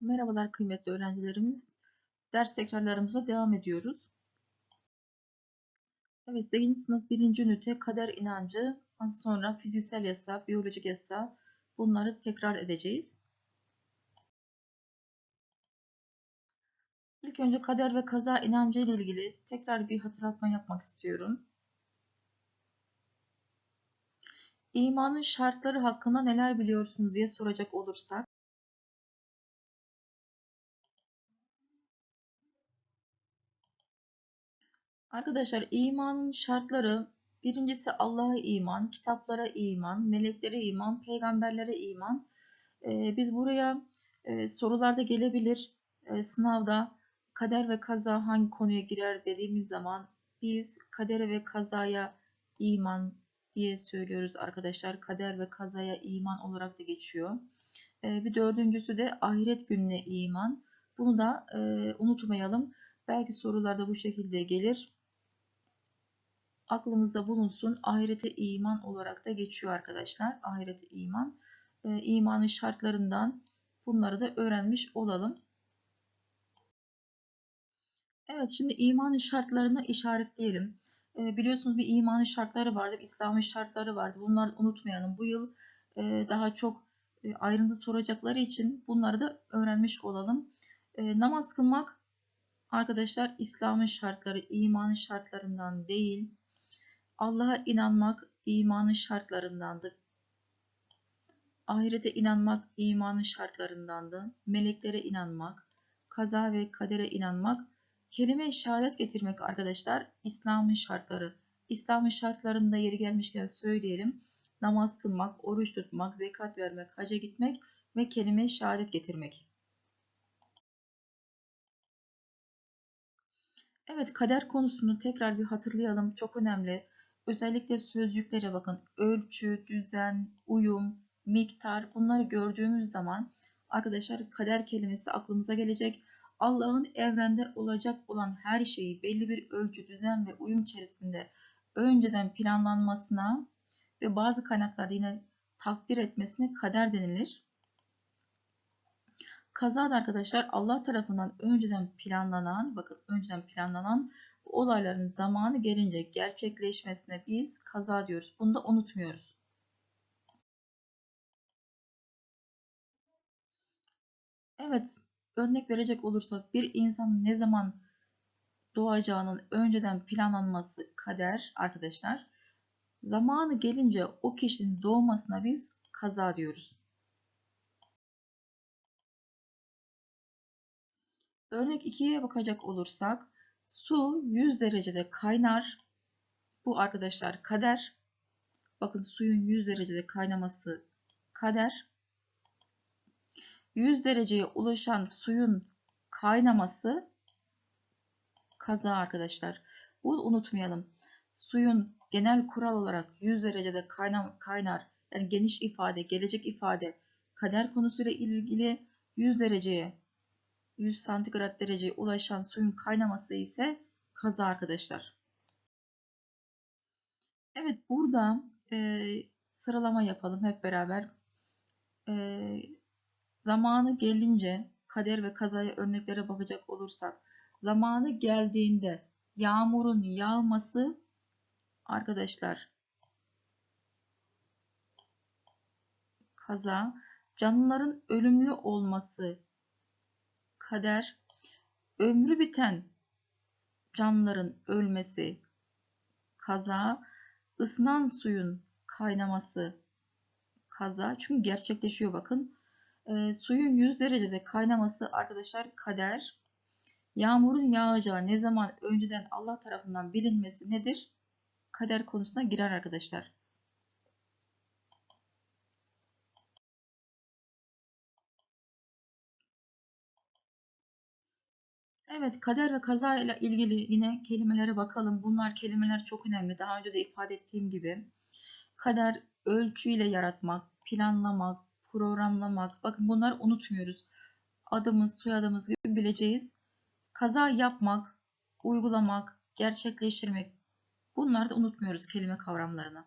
Merhabalar kıymetli öğrencilerimiz. Ders tekrarlarımıza devam ediyoruz. Evet 8. sınıf 1. ünite kader inancı, az sonra fiziksel yasa, biyolojik yasa bunları tekrar edeceğiz. İlk önce kader ve kaza inancı ile ilgili tekrar bir hatırlatma yapmak istiyorum. İmanın şartları hakkında neler biliyorsunuz diye soracak olursak, Arkadaşlar imanın şartları birincisi Allah'a iman, kitaplara iman, meleklere iman, peygamberlere iman. Ee, biz buraya e, sorularda gelebilir e, sınavda kader ve kaza hangi konuya girer dediğimiz zaman biz kadere ve kazaya iman diye söylüyoruz arkadaşlar. Kader ve kazaya iman olarak da geçiyor. E, bir dördüncüsü de ahiret gününe iman. Bunu da e, unutmayalım. Belki sorularda bu şekilde gelir aklımızda bulunsun. Ahirete iman olarak da geçiyor arkadaşlar. Ahirete iman. E, imanın şartlarından bunları da öğrenmiş olalım. Evet şimdi imanın şartlarını işaretleyelim. E, biliyorsunuz bir imanın şartları vardır. İslam'ın şartları vardır. Bunları unutmayalım. Bu yıl e, daha çok e, ayrıntı soracakları için bunları da öğrenmiş olalım. E, namaz kılmak arkadaşlar İslam'ın şartları, imanın şartlarından değil, Allah'a inanmak imanın şartlarındandır. Ahirete inanmak imanın şartlarındandır. Meleklere inanmak, kaza ve kadere inanmak, kelime-i şehadet getirmek arkadaşlar İslam'ın şartları. İslam'ın şartlarında yeri gelmişken söyleyelim. Namaz kılmak, oruç tutmak, zekat vermek, haca gitmek ve kelime-i şehadet getirmek. Evet kader konusunu tekrar bir hatırlayalım. Çok önemli. Özellikle sözcüklere bakın. Ölçü, düzen, uyum, miktar bunları gördüğümüz zaman arkadaşlar kader kelimesi aklımıza gelecek. Allah'ın evrende olacak olan her şeyi belli bir ölçü, düzen ve uyum içerisinde önceden planlanmasına ve bazı kaynaklarda yine takdir etmesine kader denilir. Kaza da arkadaşlar Allah tarafından önceden planlanan, bakın önceden planlanan olayların zamanı gelince gerçekleşmesine biz kaza diyoruz. Bunu da unutmuyoruz. Evet, örnek verecek olursak bir insan ne zaman doğacağının önceden planlanması kader arkadaşlar. Zamanı gelince o kişinin doğmasına biz kaza diyoruz. Örnek 2'ye bakacak olursak Su 100 derecede kaynar. Bu arkadaşlar kader. Bakın suyun 100 derecede kaynaması kader. 100 dereceye ulaşan suyun kaynaması kaza arkadaşlar. Bunu unutmayalım. Suyun genel kural olarak 100 derecede kaynar, yani geniş ifade, gelecek ifade kader konusuyla ilgili 100 dereceye 100 santigrat dereceye ulaşan suyun kaynaması ise kaza arkadaşlar. Evet burada e, sıralama yapalım hep beraber. E, zamanı gelince kader ve kazaya örneklere bakacak olursak zamanı geldiğinde yağmurun yağması arkadaşlar kaza canlıların ölümlü olması kader, ömrü biten canlıların ölmesi, kaza, ısınan suyun kaynaması, kaza. Çünkü gerçekleşiyor bakın. E, suyun 100 derecede kaynaması arkadaşlar kader. Yağmurun yağacağı ne zaman önceden Allah tarafından bilinmesi nedir? Kader konusuna girer arkadaşlar. Evet, kader ve kaza ile ilgili yine kelimelere bakalım. Bunlar kelimeler çok önemli. Daha önce de ifade ettiğim gibi. Kader ölçüyle yaratmak, planlamak, programlamak. Bakın bunları unutmuyoruz. Adımız, soyadımız gibi bileceğiz. Kaza yapmak, uygulamak, gerçekleştirmek. Bunları da unutmuyoruz kelime kavramlarını.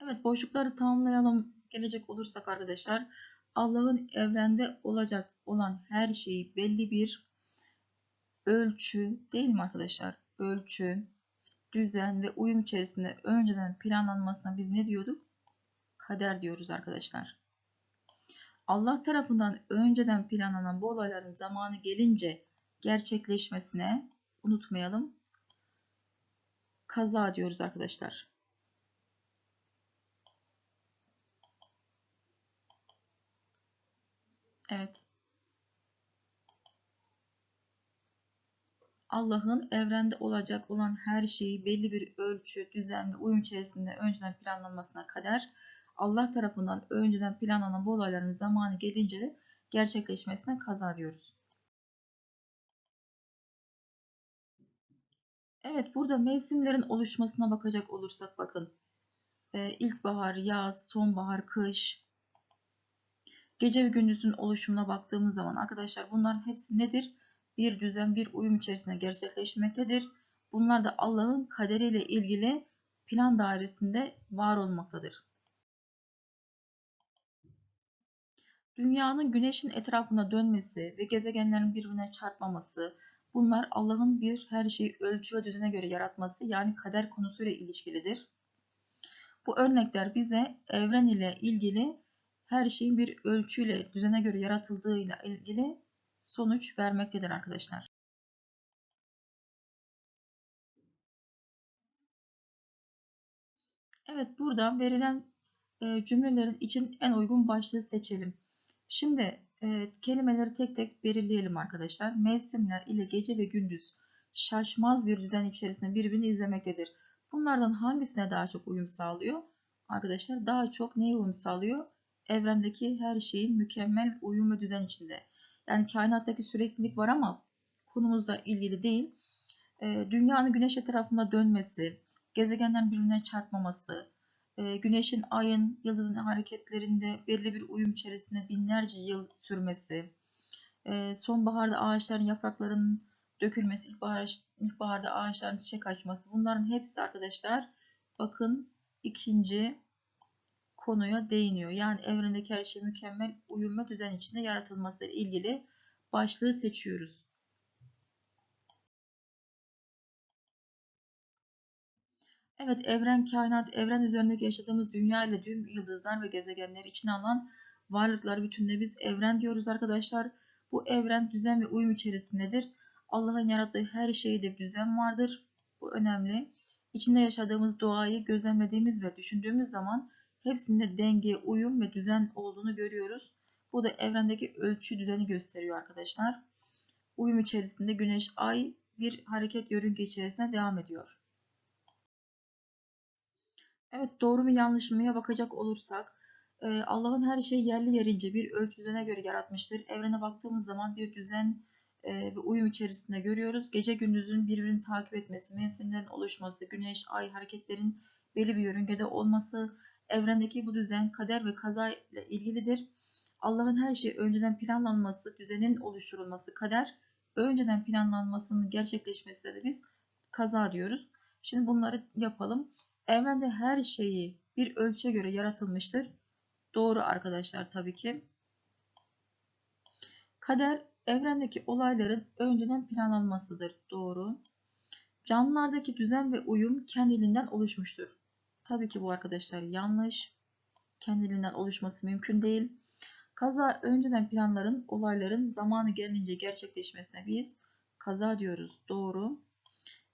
Evet, boşlukları tamamlayalım gelecek olursak arkadaşlar Allah'ın evrende olacak olan her şeyi belli bir ölçü değil mi arkadaşlar? Ölçü, düzen ve uyum içerisinde önceden planlanmasına biz ne diyorduk? Kader diyoruz arkadaşlar. Allah tarafından önceden planlanan bu olayların zamanı gelince gerçekleşmesine unutmayalım. Kaza diyoruz arkadaşlar. Evet. Allah'ın evrende olacak olan her şeyi belli bir ölçü, düzen ve uyum içerisinde önceden planlanmasına kadar Allah tarafından önceden planlanan bu olayların zamanı gelince de gerçekleşmesine kaza diyoruz. Evet burada mevsimlerin oluşmasına bakacak olursak bakın. Ee, ilkbahar, yaz, sonbahar, kış, gece ve gündüzün oluşumuna baktığımız zaman arkadaşlar bunların hepsi nedir? Bir düzen, bir uyum içerisinde gerçekleşmektedir. Bunlar da Allah'ın kaderiyle ilgili plan dairesinde var olmaktadır. Dünyanın güneşin etrafında dönmesi ve gezegenlerin birbirine çarpmaması, bunlar Allah'ın bir her şeyi ölçü ve düzene göre yaratması yani kader konusuyla ilişkilidir. Bu örnekler bize evren ile ilgili her şeyin bir ölçüyle, düzene göre yaratıldığıyla ilgili sonuç vermektedir arkadaşlar. Evet buradan verilen e, cümlelerin için en uygun başlığı seçelim. Şimdi e, kelimeleri tek tek belirleyelim arkadaşlar. Mevsimler ile gece ve gündüz şaşmaz bir düzen içerisinde birbirini izlemektedir. Bunlardan hangisine daha çok uyum sağlıyor? Arkadaşlar daha çok neye uyum sağlıyor? Evrendeki her şeyin mükemmel uyum ve düzen içinde. Yani kainattaki süreklilik var ama konumuzla ilgili değil. E, dünyanın güneş etrafında dönmesi, gezegenlerin birbirine çarpmaması, e, güneşin, ayın, yıldızın hareketlerinde belli bir uyum içerisinde binlerce yıl sürmesi, e, sonbaharda ağaçların yapraklarının dökülmesi, ilkbahar, ilkbaharda ağaçların çiçek açması bunların hepsi arkadaşlar bakın ikinci konuya değiniyor. Yani evrendeki her şey mükemmel uyum ve düzen içinde yaratılması ile ilgili başlığı seçiyoruz. Evet, evren, kainat, evren üzerindeki yaşadığımız dünya ile tüm yıldızlar ve gezegenleri içine alan varlıklar bütününe biz evren diyoruz arkadaşlar. Bu evren düzen ve uyum içerisindedir. Allah'ın yarattığı her şeyde düzen vardır. Bu önemli. İçinde yaşadığımız doğayı gözlemlediğimiz ve düşündüğümüz zaman hepsinde denge, uyum ve düzen olduğunu görüyoruz. Bu da evrendeki ölçü düzeni gösteriyor arkadaşlar. Uyum içerisinde güneş, ay bir hareket yörünge içerisinde devam ediyor. Evet doğru mu yanlış mıya bakacak olursak e, Allah'ın her şeyi yerli yerince bir ölçü düzene göre yaratmıştır. Evrene baktığımız zaman bir düzen e, ve uyum içerisinde görüyoruz. Gece gündüzün birbirini takip etmesi, mevsimlerin oluşması, güneş, ay hareketlerin belli bir yörüngede olması, evrendeki bu düzen kader ve kaza ile ilgilidir. Allah'ın her şeyi önceden planlanması, düzenin oluşturulması kader, önceden planlanmasının gerçekleşmesi de biz kaza diyoruz. Şimdi bunları yapalım. Evrende her şeyi bir ölçüye göre yaratılmıştır. Doğru arkadaşlar tabii ki. Kader evrendeki olayların önceden planlanmasıdır. Doğru. Canlılardaki düzen ve uyum kendiliğinden oluşmuştur. Tabii ki bu arkadaşlar yanlış. Kendiliğinden oluşması mümkün değil. Kaza önceden planların, olayların zamanı gelince gerçekleşmesine biz kaza diyoruz. Doğru.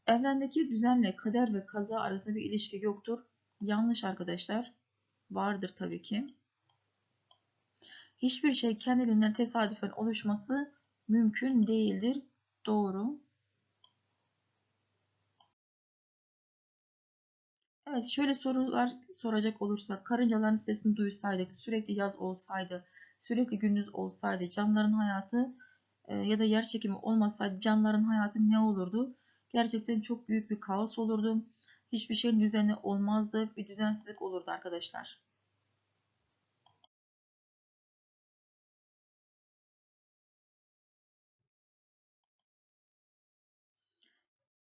Evrendeki düzenle kader ve kaza arasında bir ilişki yoktur. Yanlış arkadaşlar. Vardır tabii ki. Hiçbir şey kendiliğinden tesadüfen oluşması mümkün değildir. Doğru. Evet şöyle sorular soracak olursak karıncaların sesini duysaydık, sürekli yaz olsaydı, sürekli gündüz olsaydı, canlıların hayatı e, ya da yer çekimi olmasaydı canlıların hayatı ne olurdu? Gerçekten çok büyük bir kaos olurdu. Hiçbir şeyin düzenli olmazdı. Bir düzensizlik olurdu arkadaşlar.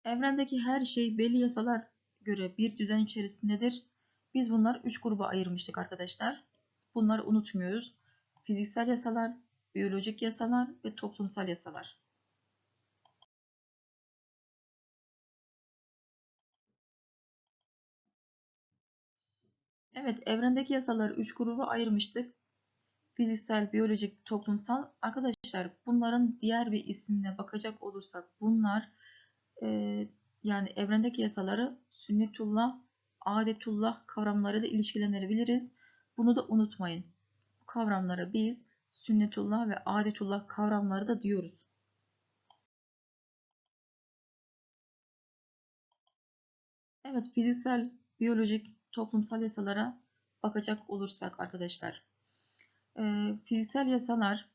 Evrendeki her şey belli yasalar göre bir düzen içerisindedir. Biz bunları üç gruba ayırmıştık arkadaşlar. Bunları unutmuyoruz. Fiziksel yasalar, biyolojik yasalar ve toplumsal yasalar. Evet, evrendeki yasaları üç gruba ayırmıştık. Fiziksel, biyolojik, toplumsal. Arkadaşlar bunların diğer bir isimine bakacak olursak bunlar e, yani evrendeki yasaları sünnetullah, adetullah kavramları da ilişkilendirebiliriz. Bunu da unutmayın. Bu kavramlara biz sünnetullah ve adetullah kavramları da diyoruz. Evet, fiziksel, biyolojik, toplumsal yasalara bakacak olursak arkadaşlar. E, fiziksel yasalar,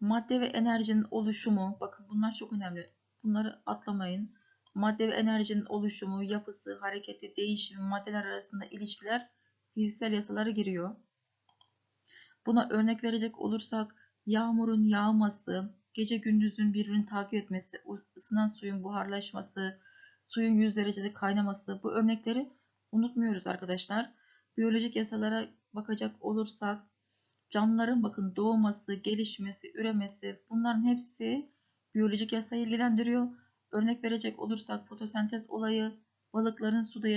madde ve enerjinin oluşumu, bakın bunlar çok önemli. Bunları atlamayın. Madde ve enerjinin oluşumu, yapısı, hareketi, değişimi, maddeler arasında ilişkiler fiziksel yasalara giriyor. Buna örnek verecek olursak yağmurun yağması, gece gündüzün birbirini takip etmesi, ısınan suyun buharlaşması, suyun 100 derecede kaynaması bu örnekleri unutmuyoruz arkadaşlar. Biyolojik yasalara bakacak olursak canlıların bakın doğması, gelişmesi, üremesi bunların hepsi biyolojik yasayı ilgilendiriyor. Örnek verecek olursak fotosentez olayı balıkların suda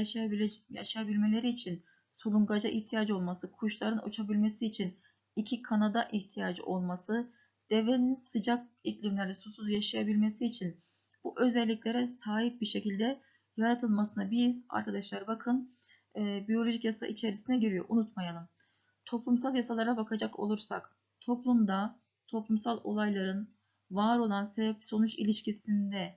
yaşayabilmeleri için solungaca ihtiyacı olması, kuşların uçabilmesi için iki kanada ihtiyacı olması, devenin sıcak iklimlerde susuz yaşayabilmesi için bu özelliklere sahip bir şekilde yaratılmasına biz arkadaşlar bakın e, biyolojik yasa içerisine giriyor. Unutmayalım. Toplumsal yasalara bakacak olursak toplumda toplumsal olayların var olan sebep sonuç ilişkisinde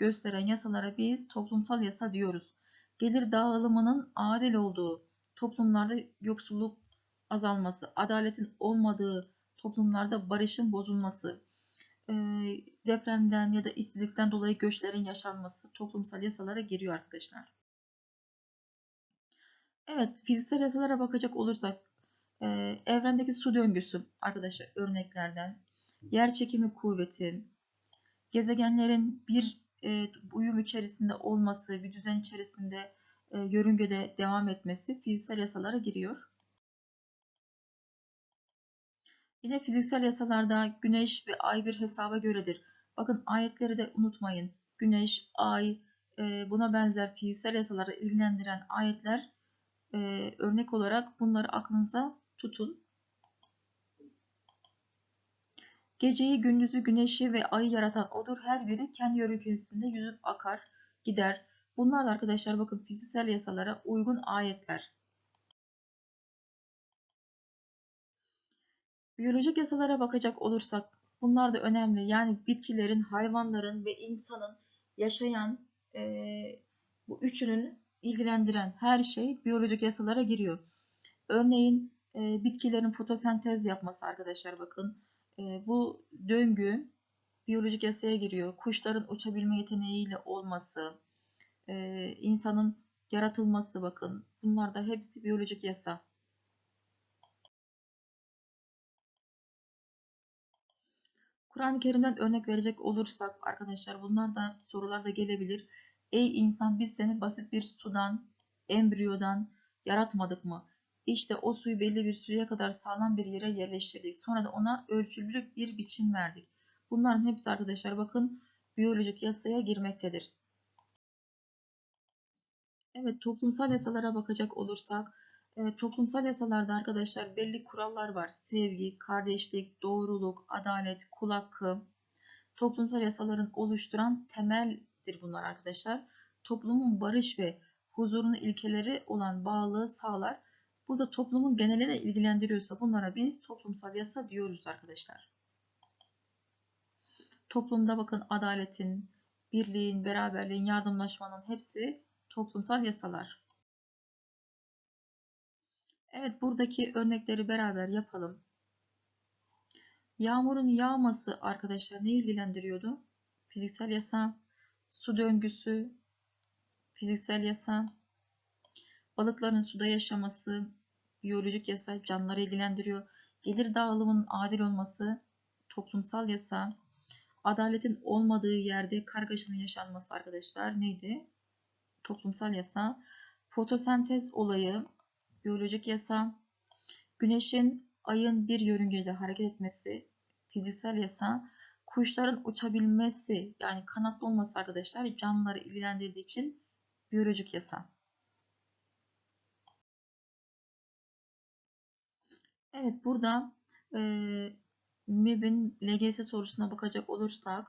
gösteren yasalara biz toplumsal yasa diyoruz. Gelir dağılımının adil olduğu, toplumlarda yoksulluk azalması, adaletin olmadığı toplumlarda barışın bozulması, depremden ya da işsizlikten dolayı göçlerin yaşanması toplumsal yasalara giriyor arkadaşlar. Evet, fiziksel yasalara bakacak olursak evrendeki su döngüsü arkadaşlar örneklerden, yer çekimi kuvveti, gezegenlerin bir uyum içerisinde olması, bir düzen içerisinde yörüngede devam etmesi fiziksel yasalara giriyor. Yine fiziksel yasalarda güneş ve ay bir hesaba göredir. Bakın ayetleri de unutmayın. Güneş, ay, e, buna benzer fiziksel yasaları ilgilendiren ayetler e, örnek olarak bunları aklınıza tutun. Geceyi, gündüzü, güneşi ve ayı yaratan odur. Her biri kendi yörüngesinde yüzüp akar, gider. Bunlar da arkadaşlar bakın fiziksel yasalara uygun ayetler. Biyolojik yasalara bakacak olursak bunlar da önemli. Yani bitkilerin, hayvanların ve insanın yaşayan e, bu üçünün ilgilendiren her şey biyolojik yasalara giriyor. Örneğin e, bitkilerin fotosentez yapması arkadaşlar bakın. E, bu döngü biyolojik yasaya giriyor. Kuşların uçabilme yeteneğiyle olması, e, insanın yaratılması bakın. Bunlar da hepsi biyolojik yasa. Kur'an-ı Kerim'den örnek verecek olursak arkadaşlar bunlar da sorularda gelebilir. Ey insan biz seni basit bir sudan, embriyodan yaratmadık mı? İşte o suyu belli bir süreye kadar sağlam bir yere yerleştirdik. Sonra da ona ölçülü bir biçim verdik. Bunların hepsi arkadaşlar bakın biyolojik yasaya girmektedir. Evet toplumsal yasalara bakacak olursak e, toplumsal yasalarda arkadaşlar belli kurallar var. Sevgi, kardeşlik, doğruluk, adalet, kul hakkı. Toplumsal yasaların oluşturan temeldir bunlar arkadaşlar. Toplumun barış ve huzurunu ilkeleri olan bağlılığı sağlar. Burada toplumun geneline ilgilendiriyorsa bunlara biz toplumsal yasa diyoruz arkadaşlar. Toplumda bakın adaletin, birliğin, beraberliğin, yardımlaşmanın hepsi toplumsal yasalar. Evet buradaki örnekleri beraber yapalım. Yağmurun yağması arkadaşlar ne ilgilendiriyordu? Fiziksel yasa, su döngüsü, fiziksel yasa, balıkların suda yaşaması, biyolojik yasa canlıları ilgilendiriyor. Gelir dağılımının adil olması, toplumsal yasa, adaletin olmadığı yerde kargaşanın yaşanması arkadaşlar neydi? Toplumsal yasa, fotosentez olayı, biyolojik yasa, Güneşin, ayın bir yörüngede hareket etmesi fiziksel yasa. Kuşların uçabilmesi yani kanatlı olması arkadaşlar canlıları ilgilendirdiği için biyolojik yasa. Evet burada e, MEB'in LGS sorusuna bakacak olursak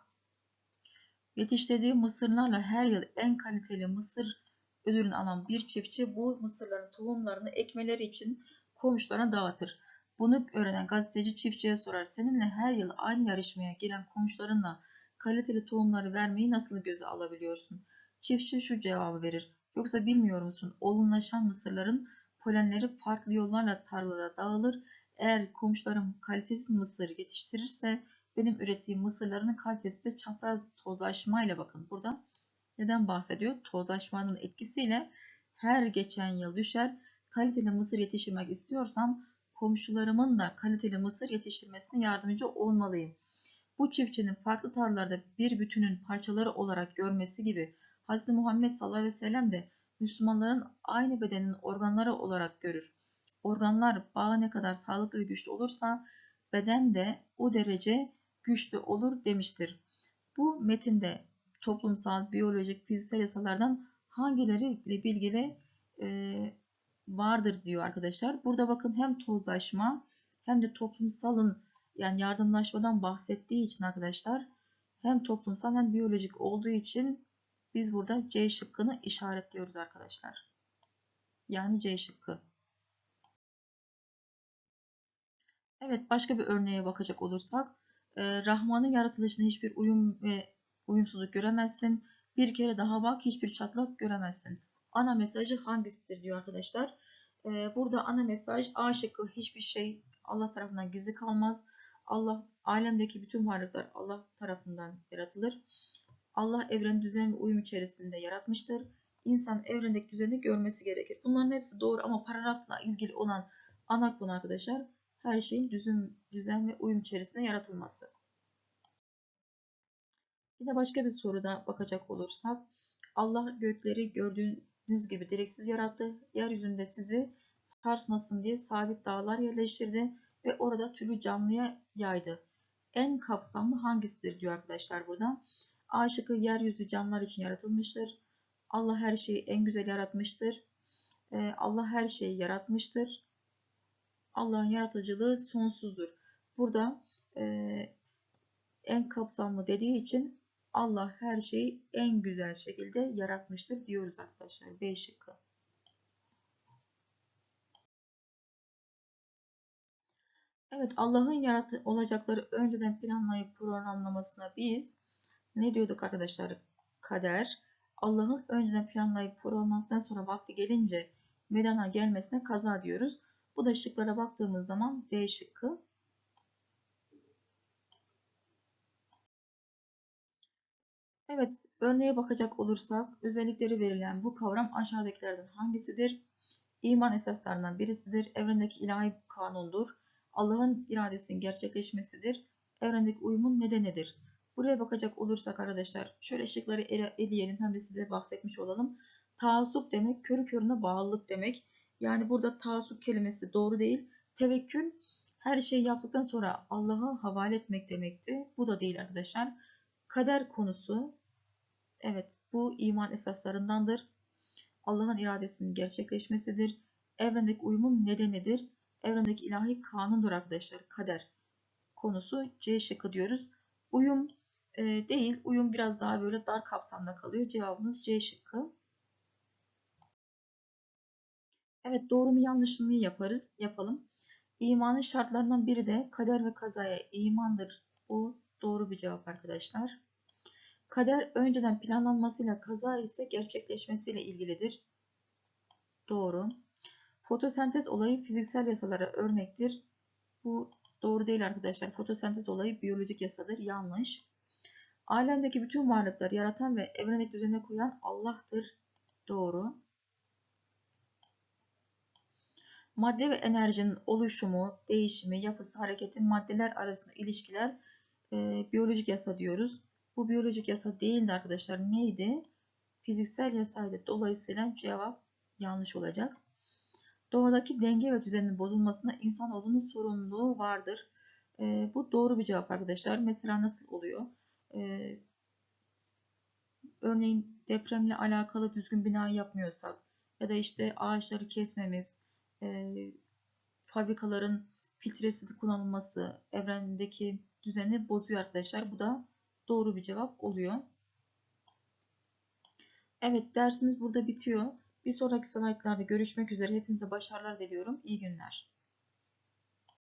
yetiştirdiği mısırlarla her yıl en kaliteli mısır ödülünü alan bir çiftçi bu mısırların tohumlarını ekmeleri için komşularına dağıtır. Bunu öğrenen gazeteci çiftçiye sorar. Seninle her yıl aynı yarışmaya giren komşularınla kaliteli tohumları vermeyi nasıl göze alabiliyorsun? Çiftçi şu cevabı verir. Yoksa bilmiyor musun? Olgunlaşan mısırların polenleri farklı yollarla tarlada dağılır. Eğer komşularım kalitesiz mısır yetiştirirse benim ürettiğim mısırların kalitesi de çapraz tozlaşmayla bakın burada neden bahsediyor? Tozlaşmanın etkisiyle her geçen yıl düşer. Kaliteli mısır yetiştirmek istiyorsam komşularımın da kaliteli mısır yetiştirmesine yardımcı olmalıyım. Bu çiftçinin farklı tarlalarda bir bütünün parçaları olarak görmesi gibi Hz. Muhammed sallallahu aleyhi ve sellem de Müslümanların aynı bedenin organları olarak görür. Organlar bağı ne kadar sağlıklı ve güçlü olursa beden de o derece güçlü olur demiştir. Bu metinde toplumsal, biyolojik, fiziksel yasalardan hangileriyle bilgili e, vardır diyor arkadaşlar. Burada bakın hem tozlaşma hem de toplumsalın yani yardımlaşmadan bahsettiği için arkadaşlar hem toplumsal hem biyolojik olduğu için biz burada C şıkkını işaretliyoruz arkadaşlar. Yani C şıkkı. Evet başka bir örneğe bakacak olursak e, Rahman'ın yaratılışında hiçbir uyum ve uyumsuzluk göremezsin. Bir kere daha bak hiçbir çatlak göremezsin. Ana mesajı hangisidir diyor arkadaşlar. Ee, burada ana mesaj A şıkkı hiçbir şey Allah tarafından gizli kalmaz. Allah alemdeki bütün varlıklar Allah tarafından yaratılır. Allah evren düzen ve uyum içerisinde yaratmıştır. İnsan evrendeki düzeni görmesi gerekir. Bunların hepsi doğru ama paragrafla ilgili olan ana konu arkadaşlar her şeyin düzen, düzen ve uyum içerisinde yaratılması. Yine başka bir soruda bakacak olursak Allah gökleri gördüğünüz gibi direksiz yarattı. Yeryüzünde sizi sarsmasın diye sabit dağlar yerleştirdi ve orada türlü canlıya yaydı. En kapsamlı hangisidir diyor arkadaşlar burada. A şıkkı yeryüzü canlılar için yaratılmıştır. Allah her şeyi en güzel yaratmıştır. Ee, Allah her şeyi yaratmıştır. Allah'ın yaratıcılığı sonsuzdur. Burada e, en kapsamlı dediği için Allah her şeyi en güzel şekilde yaratmıştır diyoruz arkadaşlar. B şıkkı. Evet Allah'ın yaratı olacakları önceden planlayıp programlamasına biz ne diyorduk arkadaşlar? Kader. Allah'ın önceden planlayıp programladıktan sonra vakti gelince medana gelmesine kaza diyoruz. Bu da şıklara baktığımız zaman D şıkkı. Evet, örneğe bakacak olursak özellikleri verilen bu kavram aşağıdakilerden hangisidir? İman esaslarından birisidir. Evrendeki ilahi kanundur. Allah'ın iradesinin gerçekleşmesidir. Evrendeki uyumun nedenidir. Buraya bakacak olursak arkadaşlar şöyle şıkları ele, eleyelim hem de size bahsetmiş olalım. Taassup demek körü körüne bağlılık demek. Yani burada taassup kelimesi doğru değil. Tevekkül her şeyi yaptıktan sonra Allah'a havale etmek demekti. Bu da değil arkadaşlar. Kader konusu evet bu iman esaslarındandır. Allah'ın iradesinin gerçekleşmesidir. Evrendeki uyumun nedenidir. Evrendeki ilahi kanundur arkadaşlar. Kader konusu C şıkkı diyoruz. Uyum e, değil. Uyum biraz daha böyle dar kapsamda kalıyor. Cevabımız C şıkkı. Evet doğru mu yanlış mı yaparız? Yapalım. İmanın şartlarından biri de kader ve kazaya imandır. Bu doğru bir cevap arkadaşlar. Kader önceden planlanmasıyla kaza ise gerçekleşmesiyle ilgilidir. Doğru. Fotosentez olayı fiziksel yasalara örnektir. Bu doğru değil arkadaşlar. Fotosentez olayı biyolojik yasadır. Yanlış. Alemdeki bütün varlıkları yaratan ve evrendeki düzene koyan Allah'tır. Doğru. Madde ve enerjinin oluşumu, değişimi, yapısı, hareketi, maddeler arasında ilişkiler e, biyolojik yasa diyoruz. Bu biyolojik yasa değildi arkadaşlar. Neydi? Fiziksel yasaydı. Dolayısıyla cevap yanlış olacak. Doğadaki denge ve düzenin bozulmasında insanoğlunun sorumluluğu vardır. Ee, bu doğru bir cevap arkadaşlar. Mesela nasıl oluyor? Ee, örneğin depremle alakalı düzgün bina yapmıyorsak ya da işte ağaçları kesmemiz, e, fabrikaların filtresiz kullanılması evrendeki düzeni bozuyor arkadaşlar. Bu da doğru bir cevap oluyor. Evet dersimiz burada bitiyor. Bir sonraki slaytlarda görüşmek üzere. Hepinize başarılar diliyorum. İyi günler.